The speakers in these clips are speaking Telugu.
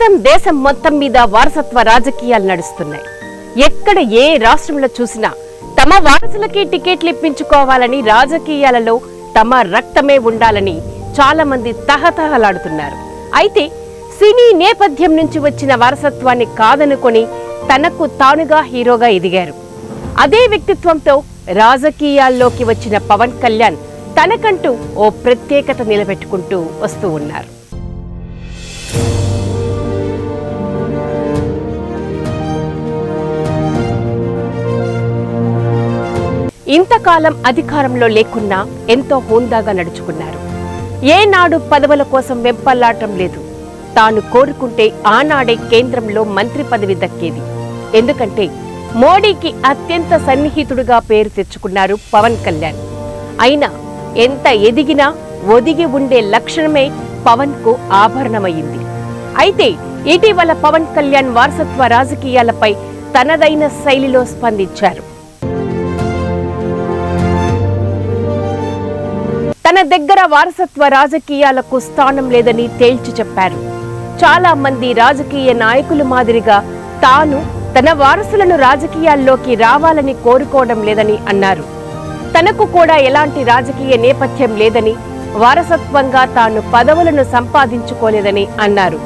ప్రస్తుతం దేశం మొత్తం మీద వారసత్వ రాజకీయాలు నడుస్తున్నాయి. ఎక్కడ ఏ రాష్ట్రంలో చూసినా తమ వారసులకి టికెట్లు ఇప్పించుకోవాలని రాజకీయాలలో తమ రక్తమే ఉండాలని చాలా మంది తహతహలాడుతున్నారు. అయితే సినీ నేపథ్యం నుంచి వచ్చిన వారసత్వాన్ని కాదనుకొని తనకు తానుగా హీరోగా ఎదిగారు. అదే వ్యక్తిత్వంతో రాజకీయాల్లోకి వచ్చిన పవన్ కళ్యాణ్ తనకంటూ ఓ ప్రత్యేకత నిలబెట్టుకుంటూ వస్తూ ఉన్నారు. ఇంతకాలం అధికారంలో లేకున్నా ఎంతో హోందాగా నడుచుకున్నారు. ఏనాడు పదవుల కోసం వెంపల్లాటం లేదు. తాను కోరుకుంటే ఆనాడే కేంద్రంలో మంత్రి పదవి దక్కేది. ఎందుకంటే మోడీకి అత్యంత సన్నిహితుడుగా పేరు తెచ్చుకున్నారు పవన్ కళ్యాణ్. అయినా ఎంత ఎదిగినా ఒదిగి ఉండే లక్షణమే పవన్కు ఆభరణమయ్యింది. అయితే ఇటీవల పవన్ కళ్యాణ్ వారసత్వ రాజకీయాలపై తనదైన శైలిలో స్పందించారు. తన దగ్గర వారసత్వ రాజకీయాలకు స్థానం లేదని తేల్చి చెప్పారు. చాలా మంది రాజకీయ నాయకులు మాదిరిగా తాను తన వారసులను రాజకీయాల్లోకి రావాలని కోరుకోవడం లేదని అన్నారు. తనకు కూడా ఎలాంటి రాజకీయ నేపథ్యం లేదని వారసత్వంగా తాను పదవులను సంపాదించుకోలేదని అన్నారు.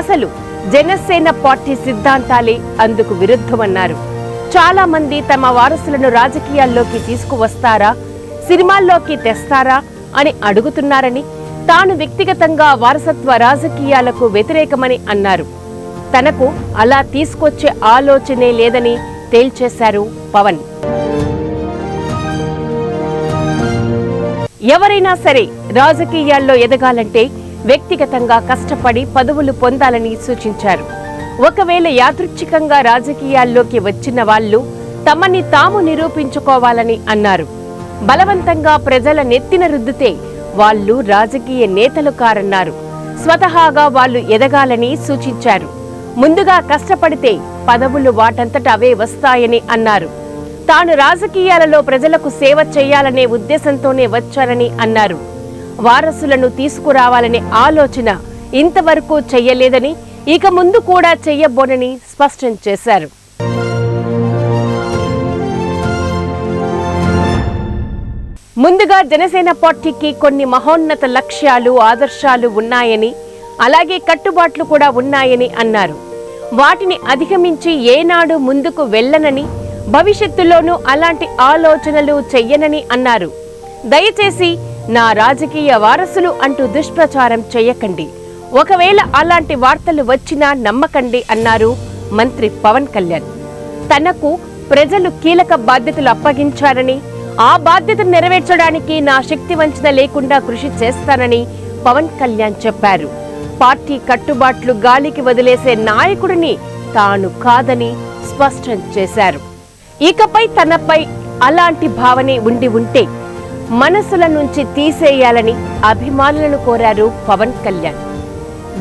అసలు జనసేన పార్టీ సిద్ధాంతాలే అందుకు విరుద్ధమన్నారు. చాలా మంది తమ వారసులను రాజకీయాల్లోకి తీసుకువస్తారా? సినిమాల్లోకి తెస్తారా? అని అడుగుతున్నారని తాను వ్యక్తిగతంగా వారసత్వ రాజకీయాలకు వ్యతిరేకమని అన్నారు. తనకు అలా తీసుకొచ్చే ఆలోచనే లేదని తేల్చేశారు పవన్. ఎవరైనా సరే రాజకీయాల్లో ఎదగాలంటే వ్యక్తిగతంగా కష్టపడి పదవులు పొందాలని సూచించారు. ఒకవేళ యాదృచ్ఛికంగా రాజకీయాల్లోకి వచ్చిన వాళ్ళు తమని తాము నిరూపించుకోవాలని అన్నారు. బలవంతంగా ప్రజల నెత్తిన రుద్దితే వాళ్ళు రాజకీయ నేతలు కారన్నారు. స్వతహాగా వాళ్ళు ఎదగాలని సూచించారు. ముందుగా కష్టపడితే పదవులు వాటంతట అవే వస్తాయని అన్నారు. తాను రాజకీయాలలో ప్రజలకు సేవ చేయాలనే ఉద్దేశంతోనే వచ్చారని అన్నారు. వారసులను తీసుకురావాలనే ఆలోచన ఇంతవరకు చెయ్యలేదని ఇక ముందు కూడా చెయ్యబోనని స్పష్టం చేశారు. ముందుగా జనసేన పార్టీకి కొన్ని మహోన్నత లక్ష్యాలు ఆదర్శాలు ఉన్నాయని అలాగే కట్టుబాట్లు కూడా ఉన్నాయని అన్నారు. వాటిని అధిగమించి ఏనాడు ముందుకు వెళ్ళనని భవిష్యత్తులోనూ అలాంటి ఆలోచనలు చెయ్యనని అన్నారు. దయచేసి నా రాజకీయ వారసులు అంటూ దుష్ప్రచారం చెయ్యకండి. ఒకవేళ అలాంటి వార్తలు వచ్చినా నమ్మకండి అన్నారు మంత్రి పవన్ కళ్యాణ్. తనకు ప్రజలు కీలక బాధ్యతలు అప్పగించారని ఆ బాధ్యతను నెరవేర్చడానికి నా శక్తి వంచన లేకుండా కృషి చేస్తానని పవన్ కళ్యాణ్ చెప్పారు. పార్టీ కట్టుబాట్లు గాలికి వదిలేసే నాయకుడిని తాను కాదని స్పష్టం చేశారు. ఇకపై తనపై అలాంటి భావనే ఉండి ఉంటే మనసుల నుంచి తీసేయాలని అభిమానులను కోరారు పవన్ కళ్యాణ్.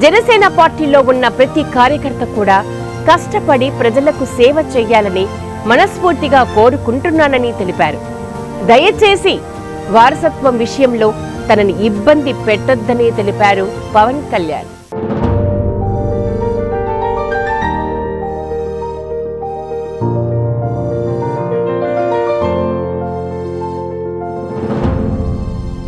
జనసేన పార్టీలో ఉన్న ప్రతి కార్యకర్త కూడా కష్టపడి ప్రజలకు సేవ చేయాలని మనస్ఫూర్తిగా కోరుకుంటున్నానని తెలిపారు. దయచేసి వారసత్వం విషయంలో తనని ఇబ్బంది పెట్టొద్దని తెలిపారు పవన్ కళ్యాణ్.